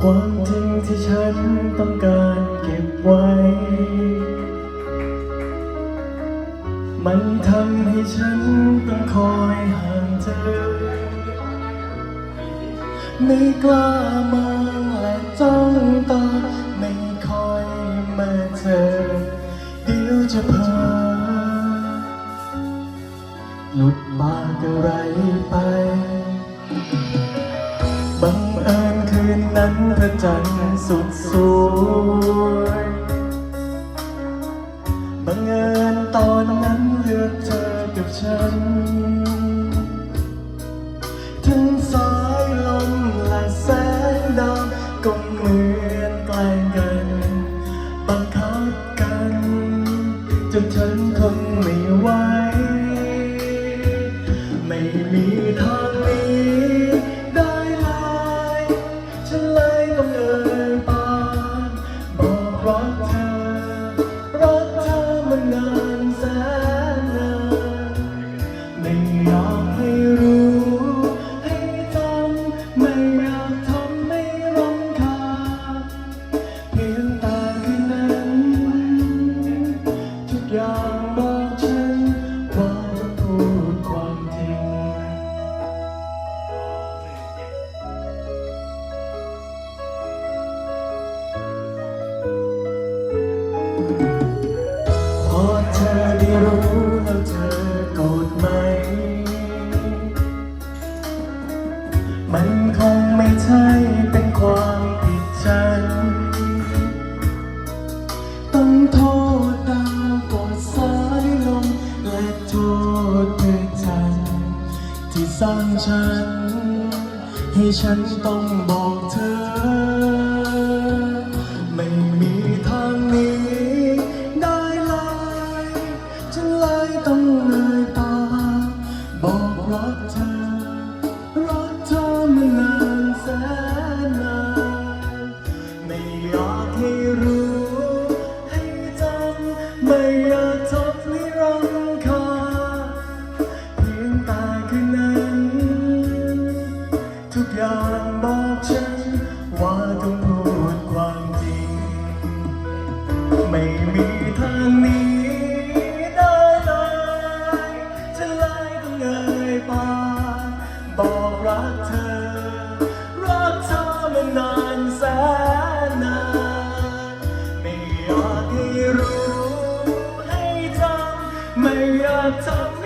ความจริงที่ฉันต้องการเก็บไว้ มันทำให้ฉันต้องคอยห่างเธอ ไม่กล้ามองและจ้องตาไม่ค่อยมาเจอเดี๋ยวจะเพ้อหลุดปากอะไรไป บังเอิญคืนนั้นพระจันทร์สุดสวยบังเอิญตอนนั้นเลือกเธอกับฉัน ถึงสายาวก็เหมือนแกล้งกันบังคับกันจนฉันทนไม่ไหวไม่มีทางหนี้ได้เลยฉันเลยต้องเอ่ยปากบอกรักเธอรักเธอมานานแสนนานไม่อยากให้รู้ ร้างฉัน ให้ฉันต้องบอกเธอ ไม่มีทางนี้ได้เลยฉันเลยต้องเอ่ยตา บอกรักเธอ ทุกอย่างบอกฉัน ว่าต้องพูดความจริง ไม่มีทางหนี้ได้เลยจะไล่ต้องเอ่ยปากบอกรักเธอ รักเธอมานานแสนนานไม่อยากให้รู้ให้จำไม่อยากทำ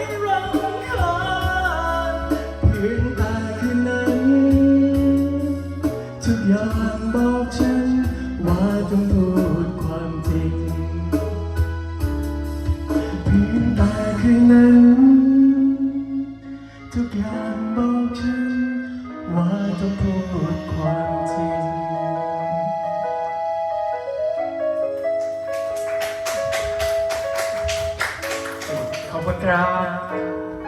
ทุกอย่างบอกฉันว่าต้องพูดความจริงขอบคุณครับ